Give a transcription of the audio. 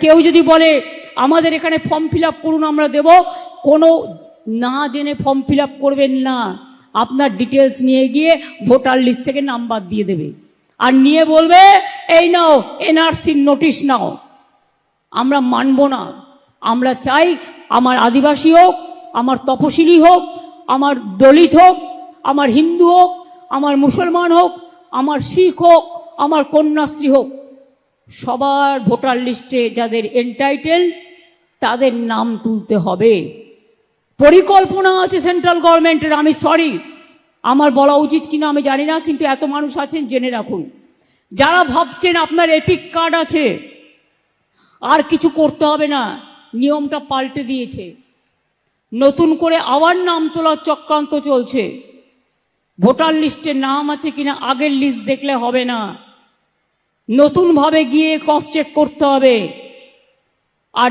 কেউ যদি বলে, আমাদের এখানে ফর্ম ফিল করুন, আমরা দেব, কোনো না জেনে ফর্ম ফিল করবেন না। আপনার ডিটেলস নিয়ে গিয়ে ভোটার লিস্ট থেকে নাম্বার দিয়ে দেবে। আর নিয়ে বলবে, এই নাও এনআরসির নোটিশ নাও। আমরা মানব না। আমরা চাই আমার আদিবাসী হোক, আমার তপশিলি হোক, আমার দলিত হোক, আমার হিন্দু হোক, আমার মুসলমান হোক, আমার শিখ হোক, আমার কন্যাশ্রী হোক। সবার ভোটার লিস্টে যাদের এন্টাইটেল তাদের নাম তুলতে হবে। পরিকল্পনা আছে সেন্ট্রাল গভর্নমেন্টের আমি সরি আমার বলা উচিত কিনা আমি জানি না, কিন্তু এত মানুষ আছেন, জেনে রাখুন। যারা ভাবছেন আপনার এপিক কার্ড আছে, আর কিছু করতে হবে না, নিয়মটা পাল্টে দিয়েছে। নতুন করে আবার নাম তোলার চক্রান্ত চলছে। ভোটার লিস্টে নাম আছে কিনা, আগের লিস্ট দেখলে হবে না। নতুনভাবে গিয়ে ক্রস চেক করতে হবে। আর